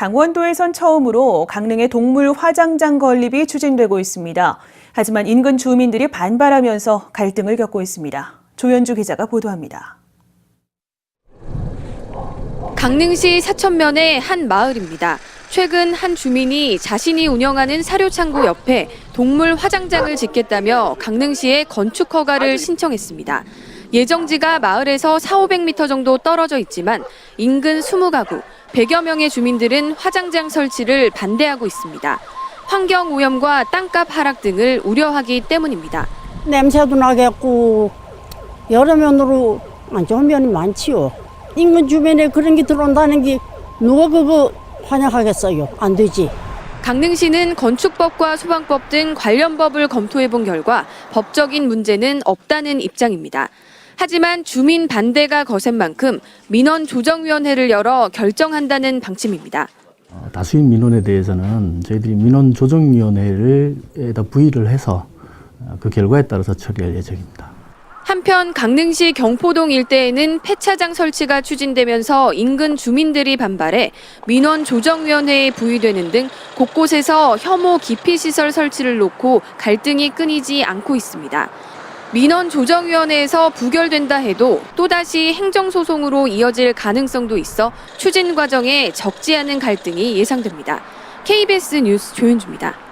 강원도에선 처음으로 강릉의 동물 화장장 건립이 추진되고 있습니다. 하지만 인근 주민들이 반발하면서 갈등을 겪고 있습니다. 조현주 기자가 보도합니다. 강릉시 사천면의 한 마을입니다. 최근 한 주민이 자신이 운영하는 사료창고 옆에 동물 화장장을 짓겠다며 강릉시에 건축 허가를 신청했습니다. 예정지가 마을에서 4, 500m 정도 떨어져 있지만 인근 20가구, 100여 명의 주민들은 화장장 설치를 반대하고 있습니다. 환경 오염과 땅값 하락 등을 우려하기 때문입니다. 냄새도 나겠고 여러 면으로 안 좋은 면이 많지요. 인근 주변에 그런 게 들어온다는 게 누가 그거 환영하겠어요? 안 되지. 강릉시는 건축법과 소방법 등 관련 법을 검토해 본 결과 법적인 문제는 없다는 입장입니다. 하지만 주민 반대가 거센 만큼 민원 조정위원회를 열어 결정한다는 방침입니다. 어, 다수인 민원에 대해서는 저희들이 민원 조정위원회에다 부의를 해서 어, 그 결과에 따라서 처리할 예정입니다. 한편 강릉시 경포동 일대에는 폐차장 설치가 추진되면서 인근 주민들이 반발해 민원 조정위원회에 부의되는 등 곳곳에서 혐오 기피 시설 설치를 놓고 갈등이 끊이지 않고 있습니다. 민원 조정위원회에서 부결된다 해도 또다시 행정소송으로 이어질 가능성도 있어 추진 과정에 적지 않은 갈등이 예상됩니다. KBS 뉴스 조윤주입니다.